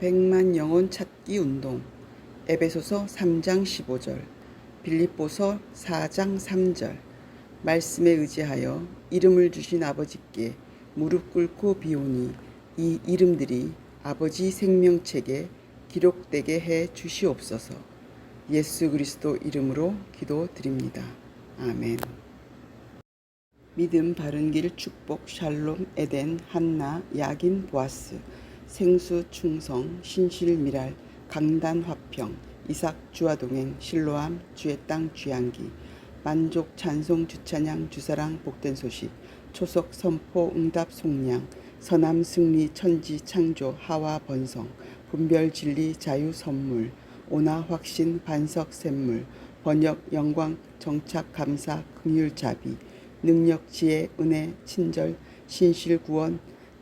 백만 영혼 찾기 운동. 에베소서 3장 15절. 빌립보서 4장 3절. 말씀에 의지하여 이름을 주신 아버지께 무릎 꿇고 비오니 이 이름들이 아버지 생명책에 기록되게 해 주시옵소서. 예수 그리스도 이름으로 기도드립니다. 아멘. 믿음 바른 길 축복 샬롬 에덴 한나 야긴 보아스 생수 충성 신실 미랄 강단 화평 이삭 주와 동행 실로암 주의 땅 주양기 만족 찬송 주찬양 주사랑 복된 소식 초석 선포 응답 속량 선함 승리 천지 창조 하와 번성 분별 진리 자유 선물 오나 확신 반석 샘물 번역 영광 정착 감사 긍휼 자비 능력 지혜 은혜 친절 신실 구원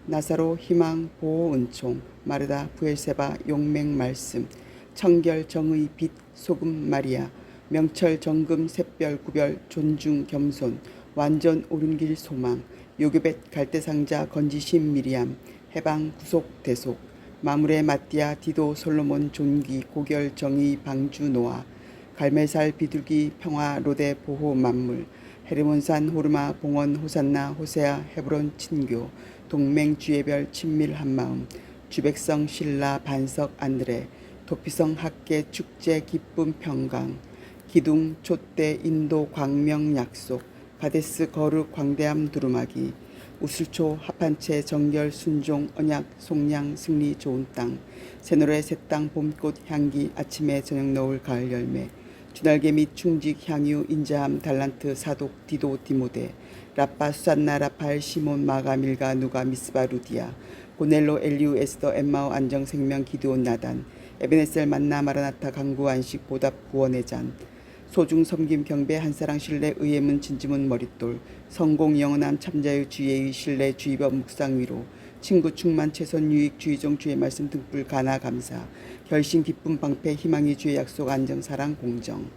나사로 희망 보호 은총 마르다 부엘세바 용맹 말씀 청결 정의 빛 소금 마리아 명철 정금 샛별 구별 존중 겸손 완전 옳은 길 소망 요괴벳 갈대상자 건지심 미리암 해방 구속 대속 마물의 마띠아 디도 솔로몬 존귀 고결 정의 방주 노아 갈매살 비둘기 평화 로데 보호 만물 헤르몬산 호르마 봉원 호산나 호세아 헤브론 친교 동맹 주예별 친밀 한 마음 주백성 신라 반석 안드레 도피성 학계 축제 기쁨 평강 기둥 촛대 인도 광명 약속 가데스 거룩 광대함 두루마기 우슬초 합한채 정결 순종 언약 속량 승리 좋은 땅 새노래 새땅 봄꽃 향기 아침에 저녁 노을 가을 열매 주날개 및 충직 향유 인자함 달란트 사독 디도 디모데 라빠 수산나 라팔 시몬 마가 밀가 누가 미스바 루디아 고넬로 엘리우 에스더 엠마오 안정 생명 기드온 나단 에베네셀 만나 마라나타 강구 안식 보답 구원의 잔 소중 섬김 경배 한사랑 신뢰 의예문 진지문 머릿돌 성공 영원함 참자유 주예의 신뢰 주의법 묵상 위로 친구 충만 최선 유익 주의종 주의 말씀 등불 가나 감사. 결심 기쁨 방패 희망이 주의 약속 안정 사랑 공정